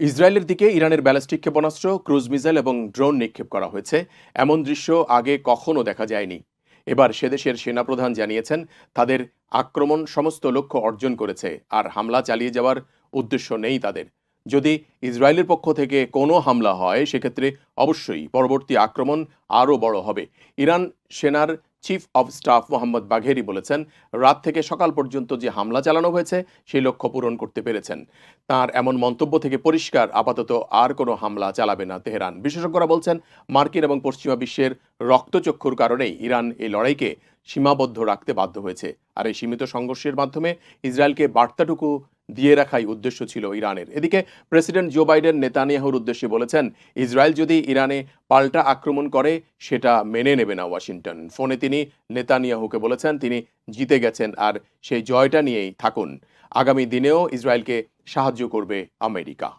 ইসরায়েলের দিকে ইরানের ব্যালিস্টিক ক্ষেপণাস্ত্র, ক্রুজ মিসাইল এবং ড্রোন নিক্ষেপ করা হয়েছে। এমন দৃশ্য আগে কখনো দেখা যায়নি। এবার সেদেশের সেনাপ্রধান জানিয়েছেন, তাদের আক্রমণ সমস্ত লক্ষ্য অর্জন করেছে আর হামলা চালিয়ে যাওয়ার উদ্দেশ্য নেই তাদের। যদি ইসরায়েলের পক্ষ থেকে কোনো হামলা হয়, সেক্ষেত্রে অবশ্যই পরবর্তী আক্রমণ আরও বড় হবে। ইরান সেনার chief of staff Mohammad Bagheri বলেছেন, রাত থেকে সকাল পর্যন্ত যে হামলা চালানো হয়েছে, সেই লক্ষ্য পূরণ করতে পেরেছেন। তার এমন মন্তব্য থেকে পরিষ্কার, আপাতত আর কোনো হামলা চালাবে না তেহরান। বিশেষজ্ঞরা বলছেন, মার্কিন এবং পশ্চিমা বিশ্বের রক্তচক্ষুর কারণেই ইরান এই লড়াইকে সীমাবদ্ধ রাখতে বাধ্য হয়েছে। আর এই সীমিত সংঘর্ষের মাধ্যমে ইসরায়েলকে বার্তাটুকু দিয়ে রাখাই উদ্দেশ্য ছিল ইরানের। এদিকে প্রেসিডেন্ট জো বাইডেন নেতানিয়াহুর উদ্দেশ্যে বলেছেন, ইসরায়েল যদি ইরানে পাল্টা আক্রমণ করে, সেটা মেনে নেবে না ওয়াশিংটন। ফোনে তিনি নেতানিয়াহুকে বলেছেন, তিনি জিতে গেছেন আর সেই জয়টা নিয়েই থাকুন। আগামী দিনেও ইসরায়েলকে সাহায্য করবে আমেরিকা।